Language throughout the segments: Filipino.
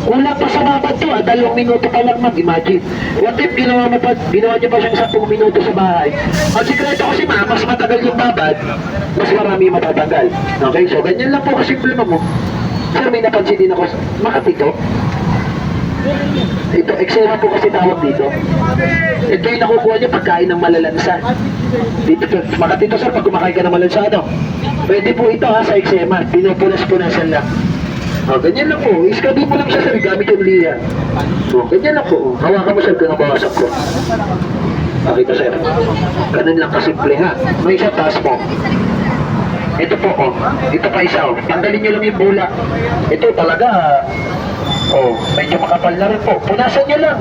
Kulang pa sa babad to, ah, dalawang minuto pa lang mag-imagine. What if ginawa, mo pa, ginawa niyo pa siyang 10 minuto sa bahay? Ang sikreto kasi ma, mas matagal yung babad, mas marami yung matatanggal. Okay, so ganyan lang po kasi problema mo. Sir, may napansin din ako, Makati to. Ito, eksena po kasi tawag dito. Ito yung nakukuha niyo pagkain ng malalansa. Dito, Makati to sir, pag kumakain ka ng malalansa, ano? Pwede po ito ha, sa eksema. Pinupunas-punasan lang. O, ganyan lang po. Iskabi mo lang siya sir, gamit yung liya. O, ganyan lang po. Hawakan mo sir, pinabawasak ko. Pakita sir. Ganun lang kasimple ha. May isa taas mo. Ito po, oh. Ito pa isa, oh. Tanggalin nyo lang yung bulak. Ito talaga, oh, medyo makapal na rin po. Punasan nyo lang.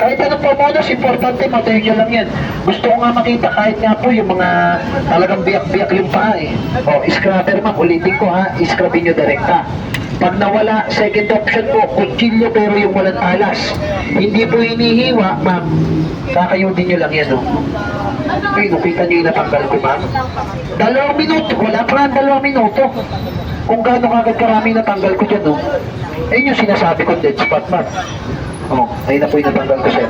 Kahit anong pamonos, importante, nyo lang yan. Gusto ko nga makita kahit nga po yung mga talagang biyak-biyak yung paa eh. Oh, scrubber ma'am, ulitin ko ha, scrubin nyo direkta. Pag nawala, second option po, kutsilyo pero yung walang alas. Hindi po hinihiwa, ma'am. Kakayudin nyo lang yan, oh. Ay, nakita niyo yung natanggal ko, ma'am? Dalawang minuto, wala pa nga dalawang minuto. Kung gaano kagad karami natanggal ko dyan, no? Ayun yung sinasabi ko, dead spot, ma'am. Oh, ayun na po yung natanggal ko siya.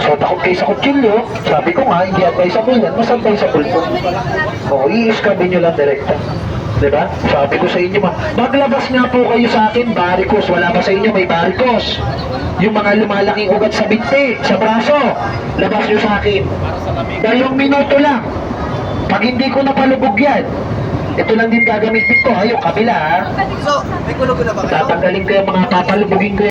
So, takot kayo sa kutsilyo, sabi ko nga, hindi advisable yan, mas advisable po. Oh, i-scrubin nyo lang direkta. Diba? Sabi ko sa inyo, ma'am, maglabas nga po kayo sa akin, varicose. Wala ba sa inyo, may varicose. Yung mga lumalaking ugat sa binti, sa braso, labas nyo sa akin. Dalawang minuto lang. Pag hindi ko napalubog yan, ito lang din gagamitin ko, ha, yung kabila, ha. So, may kulog na ba kayo? Tatanggalin ko yung mga papalubugin ko